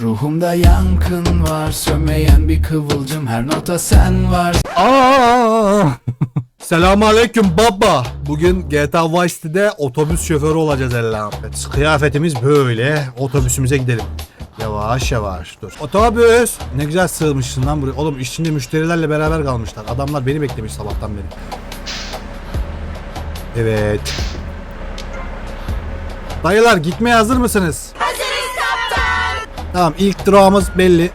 Ruhumda yankın var Sönmeyen bir kıvılcım Her nota sen var Aa! Selamun aleyküm baba. Bugün GTA Vice City'de otobüs şoförü olacağız Allah'ım. Evet, kıyafetimiz böyle. Otobüsümüze gidelim. Yavaş yavaş dur. Otobüs. Ne güzel sığmışsın lan buraya. Oğlum içinde müşterilerle beraber kalmışlar. Adamlar beni beklemiş sabahtan beri. Evet. Dayılar gitmeye hazır mısınız? Tamam ilk durağımız belli.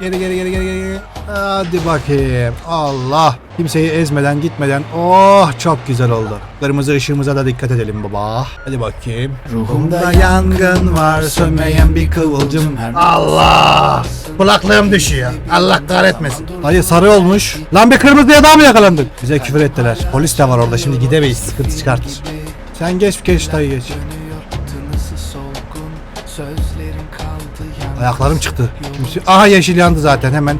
Geri geri geri geri geri. Hadi bakayım. Allah. Kimseyi ezmeden gitmeden. Oh çok güzel oldu. Kırmızı ışığımıza da dikkat edelim baba. Hadi bakayım. Ruhumda yangın var. Sönmeyen bir kıvılcım Allah. Kulaklığım düşüyor. Allah kahretmesin. Dayı sarı olmuş. Lan bir kırmızıya daha mı yakalandık? Bize küfür ettiler. Polis de var orada şimdi gidemeyiz. Sıkıntı çıkartır. Sen geç geç dayı geç. Ayaklarım çıktı. Kimse... Aha yeşil yandı zaten hemen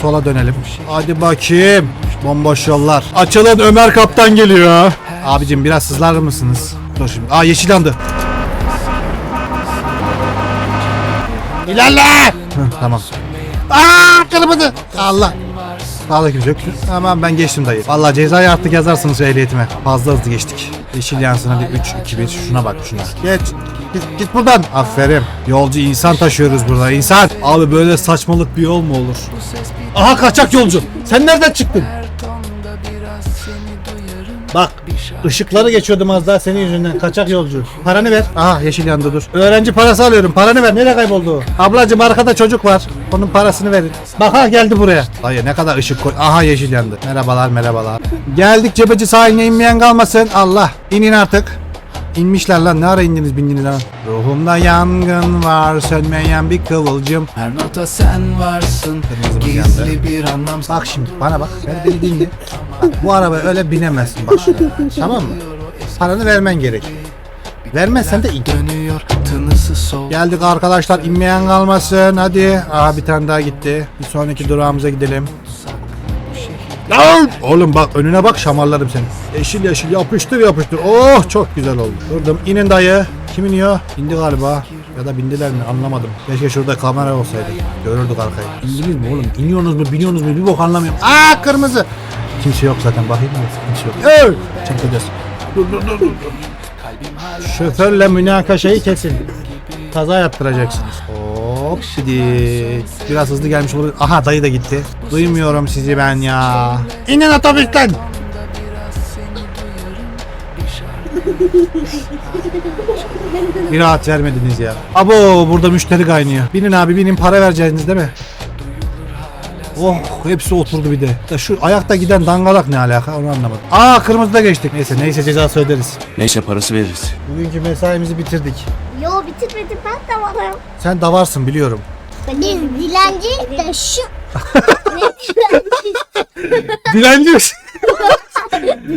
sola dönelim. Hadi bakayım. Bomboş yollar. Açılın Ömer Kaptan geliyor. Abicim biraz sızlar mısınız? Dur şimdi. Aa yeşil yandı. İlerle. Hı, tamam. Aa kırmızı. Allah. Sağda kimse yok. Tamam ben geçtim dayı. Vallahi cezayı artık yazarsınız ehliyetime. Fazla hızlı geçtik. Yeşil yansın hadi 3, 2, 1. Şuna bak şuna. Geç. Git, git buradan. Aferin. Yolcu insan taşıyoruz burada. insan. Abi böyle saçmalık bir yol mu olur? Aha kaçak yolcu. Sen nereden çıktın? Bak ışıkları geçiyordum az daha senin yüzünden kaçak yolcu. Paranı ver. Aha yeşil yandı dur. Öğrenci parası alıyorum. Paranı ver. Nereye kayboldu o? Ablacım arkada çocuk var. Onun parasını verin. Bak ha geldi buraya. Dayı ne kadar ışık koy. Aha yeşil yandı. Merhabalar merhabalar. Geldik cebeci sahiline inmeyen kalmasın. Allah. İnin artık. İnmişler lan ne ara indiniz bindiniz lan. Ruhumda yangın var sönmeyen bir kıvılcım. Her nota sen varsın Gizli bir anlam Bak şimdi bana bak. Ben beni dinle. Bu araba öyle binemezsin bak. Tamam mı? Paranı vermen gerek. Vermezsen de in. Dönüyor Geldik arkadaşlar inmeyen kalmasın hadi. Aha bir tane daha gitti. Bir sonraki durağımıza gidelim. Oğlum bak önüne bak şamarlarım seni. Yeşil yeşil yapıştır yapıştır. Oh çok güzel oldu. Durdum inin dayı. Kim iniyor? İndi galiba. Ya da bindiler mi anlamadım. Keşke şurada kamera olsaydı. Görürdük arkayı. İndiniz mi oğlum? İniyorsunuz mu biniyorsunuz mu bir bok anlamıyorum. Aa kırmızı. Kimse yok zaten bakayım mı? Kimse yok. Öy! Çekeceğiz. Dur dur dur dur. Şoförle münakaşayı kesin. Kaza yaptıracaksınız. Hop şimdi. Biraz hızlı gelmiş olabilir. Aha dayı da gitti. Duymuyorum sizi ben ya. İnin otobüsten. Bir rahat vermediniz ya. Abo burada müşteri kaynıyor. Binin abi binin para vereceksiniz değil mi? Oh hepsi oturdu bir de. Ya şu ayakta giden dangalak ne alaka onu anlamadım. Aa kırmızıda geçtik. Neyse neyse cezası öderiz. Neyse parası veririz. Bugünkü mesaimizi bitirdik. Yo bitirmedim ben de varım. Sen davarsın biliyorum. Biz dilenci de şu. ne dilenci? Dilenci